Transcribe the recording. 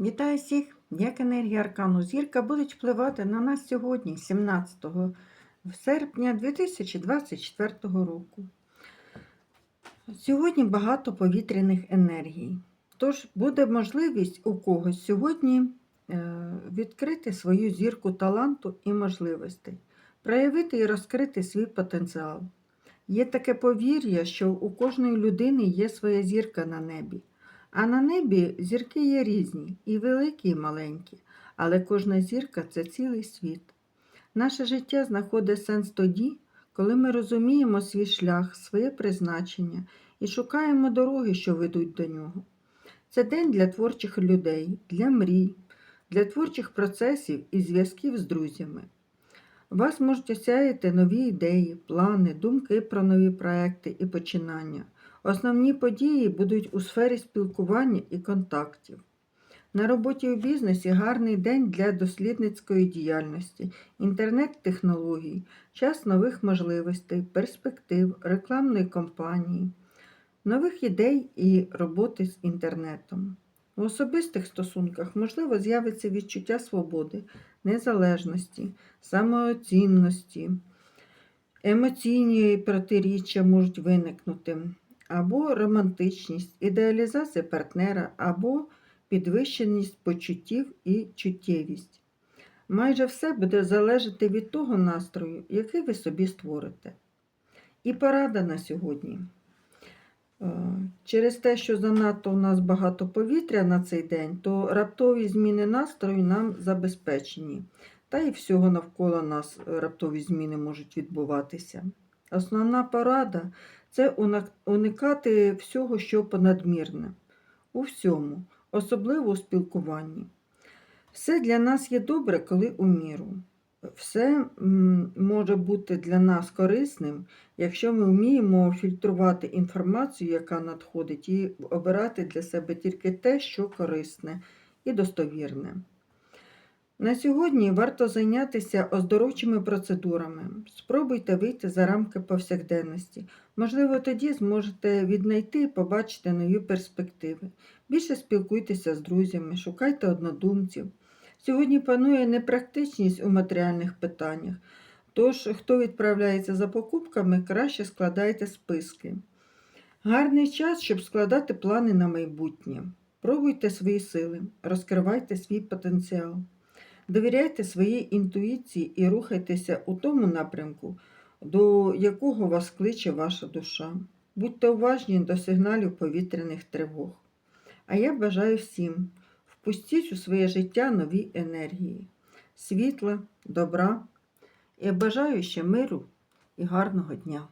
Вітаю всіх! Як енергія аркану зірка будуть впливати на нас сьогодні, 17 серпня 2024 року. Сьогодні багато повітряних енергій. Тож буде можливість у когось сьогодні е, відкрити свою зірку таланту і можливостей, проявити і розкрити свій потенціал. Є таке повір'я, що у кожної людини є своя зірка на небі. А на небі зірки є різні, і великі, і маленькі, але кожна зірка це цілий світ. Наше життя знаходить сенс тоді, коли ми розуміємо свій шлях, своє призначення і шукаємо дороги, що ведуть до нього. Це день для творчих людей, для мрій, для творчих процесів і зв'язків з друзями. Вас можуть осяяти нові ідеї, плани, думки про нові проекти і починання. Основні події будуть у сфері спілкування і контактів. На роботі у бізнесі гарний день для дослідницької діяльності, інтернет-технологій, час нових можливостей, перспектив, рекламної кампанії, нових ідей і роботи з інтернетом. У особистих стосунках можливо з'явиться відчуття свободи, незалежності, самооцінності, емоційні протиріччя можуть виникнути або романтичність, ідеалізація партнера, або підвищеність почуттів і чуттєвість. Майже все буде залежати від того настрою, який ви собі створите. І порада на сьогодні. Е, Через те, що занадто у нас багато повітря на цей день, то раптові зміни настрою нам забезпечені. Та і всього навколо нас раптові зміни можуть відбуватися. Основна порада це уникати всього, що понадмірне. У всьому, особливо у спілкуванні. Все для нас є добре, коли у міру. Все може бути для нас корисним, якщо ми вміємо фільтрувати інформацію, яка надходить, і обирати для себе тільки те, що корисне і достовірне. На сьогодні варто зайнятися оздоровчими процедурами. Спробуйте вийти за рамки повсякденності. Можливо, тоді зможете віднайти і побачити нові перспективи. Більше спілкуйтеся з друзями, шукайте однодумців. Сьогодні панує непрактичність у матеріальних питаннях, тож, хто відправляється за покупками, краще складайте списки. Гарний час, щоб складати плани на майбутнє. Пробуйте свої сили, розкривайте свій потенціал. Довіряйте своїй інтуїції і рухайтеся у тому напрямку, до якого вас кличе ваша душа. Будьте уважні до сигналів повітряних тривог. А я бажаю всім впустіть у своє життя нові енергії, світла, добра і бажаю ще миру і гарного дня.